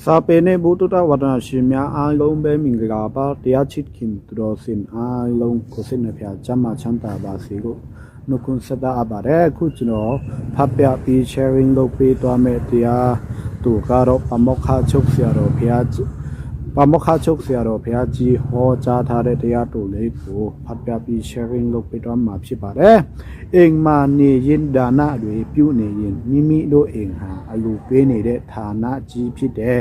စာပေနဲ့ဘုဒ္ဓဝါဒနာရှင်များအားလုံးပဲမင်္ဂလာပါတရားချစ်ခင်သူတော်စင်အားလုံးကိုစိတ်နှဖျားကျမ်းမာချမ်းသာပါစေလို့နှုတ်ခွန်းဆက်တာအပ်ပါတယ်အခုကျွန်တော်ဖတ်ပြပြီး sharing လုပ်ပေးသွားမယ်တရားသူကတော့ပမောက္ခချုပ်ဆရာတော်ဘုရားကြီး ပမောက္ခချုပ်ဆရာတော်ဘုရားကြီးဟောကြားထားတဲ့တရားတော်လေးကိုဖတ်ပြပြီး sharing လုပ်ပေးသွားမှာဖြစ်ပါတယ်အိမ်မှာနေရင်ဒါနတွေပြုနေရင်မိမိတို့အိမ်ဟာအလူပေးနေတဲ့ဌာနကြီးဖြစ်တယ်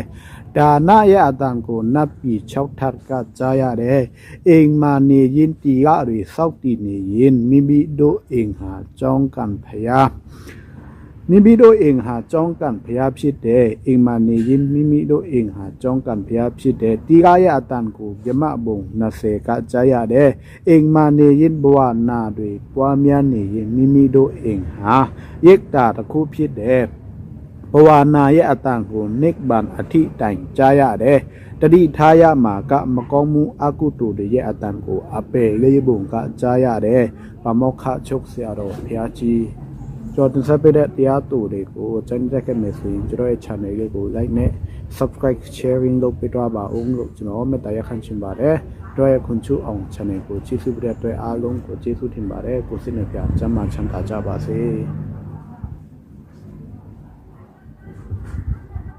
ဒါနရဲ့အတန်ကိုနတ်ပြည်6ထပ်ကကြားရတယ်အိမ်မှာနေရင်တီရတွေစောက်တည်နေရင်မိမိတို့အိမ်ဟာကြောင်းကံဖျား မိမိတို့အိမ်ဟာကြောင်းကန်ဖျားဖြစ်တဲ့အိမ်မှာနေရင်မိမိတို့အိမ်ဟာကြောင်းကန်ဖျားဖြစ်တဲ့တီကားရအတန်ကိုမြမဘုံ20ကကြားရတဲ့အိမ်မှာနေရင်ဘဝနာတွေပွားများနေရင်မိမိတို့အိမ်ဟာရိတ်တာတစ်ခုဖြစ်တဲ့ဘဝနာရဲ့အတန်ကိုနိဗ္ဗာန်အထိတိုင်ကြားရတယ်တတိထားရမှာကမကောင်းမှုအကုသိုလ်တွေရဲ့အတန်ကိုအပေလေးဘုံကကြားရတယ်ပမောက္ခချုပ်ဆရာတော်ဘုရားကြီး ကျွန်တော်တင်ဆက်ပေးတဲ့တရားတူတွေကိုကျန်တဲ့ကမယ်ဆိုရင်ကျွန်တော်ရဲ့ channel လေးကို like နဲ့ subscribe sharing လုပ်ပေးတော့ပါအောင်လို့ကျွန်တော်မေတ္တာရက်ခံချင်ပါတယ်တို့ရဲ့ခွန်ချူအောင် channel ကိုကြည့်စုပေးတဲ့အတွက်အားလုံးကိုကျေးဇူးတင်ပါတယ်ကိုစစ်နေပြကျမ်းမာချမ်းသာကြပါစေ